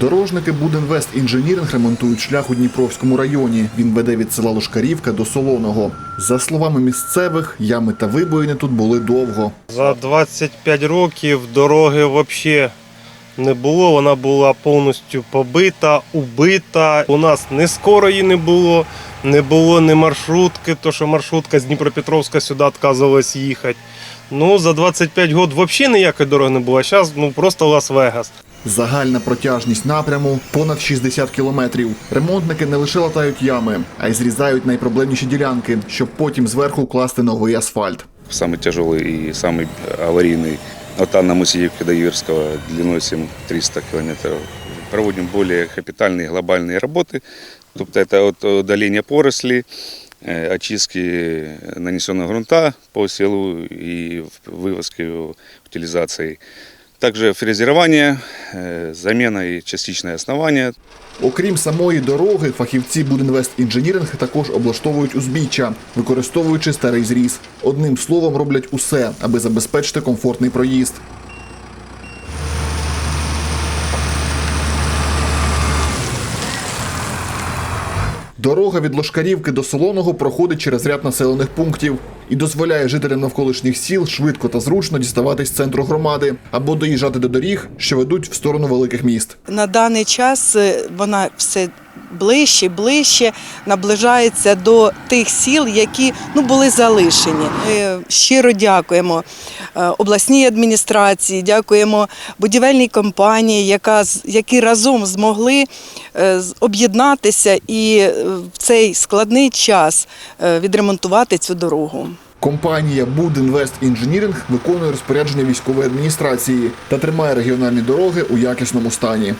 Дорожники Будинвест Інженіринг ремонтують шлях у Дніпровському районі. Він веде від села Лошкарівка до Солоного. За словами місцевих, ями та вибоїни тут були довго. За 25 років дороги взагалі не було. Вона була повністю побита, убита. У нас ні скорої не було, не було ні маршрутки, то що маршрутка з Дніпропетровська сюди відказувалась їхати. Ну, за 25 років взагалі ніякої дороги не було. Зараз ну, просто Лас-Вегас. Загальна протяжність напряму понад 60 кілометрів. Ремонтники не лише латають ями, а й зрізають найпроблемніші ділянки, щоб потім зверху класти новий асфальт. Самый тяжелый и самый аварийный от Анна Мусиевки до Юрского длиной 7300 километров. Проводим более капитальные глобальные работы. Тобто это от удаления поросли, э, очистки нанесенного грунта по селу и вывозки его утилизации. Также фрезерування, заміна і частичне основання. Окрім самої дороги, фахівці Будинвест Інженіринг також облаштовують узбіччя, використовуючи старий зріз. Одним словом, роблять усе, аби забезпечити комфортний проїзд. Дорога від Лошкарівки до Солоного проходить через ряд населених пунктів і дозволяє жителям навколишніх сіл швидко та зручно діставатись з центру громади або доїжджати до доріг, що ведуть в сторону великих міст. На даний час е, вона все ближче, ближче наближається до тих сіл, які ну, були залишені. Ми щиро дякуємо е, обласній адміністрації, дякуємо будівельній компанії, яка, які разом змогли е, об'єднатися і е, в цей складний час відремонтувати цю дорогу. Компанія Будинвест Інженіринг виконує розпорядження військової адміністрації та тримає регіональні дороги у якісному стані.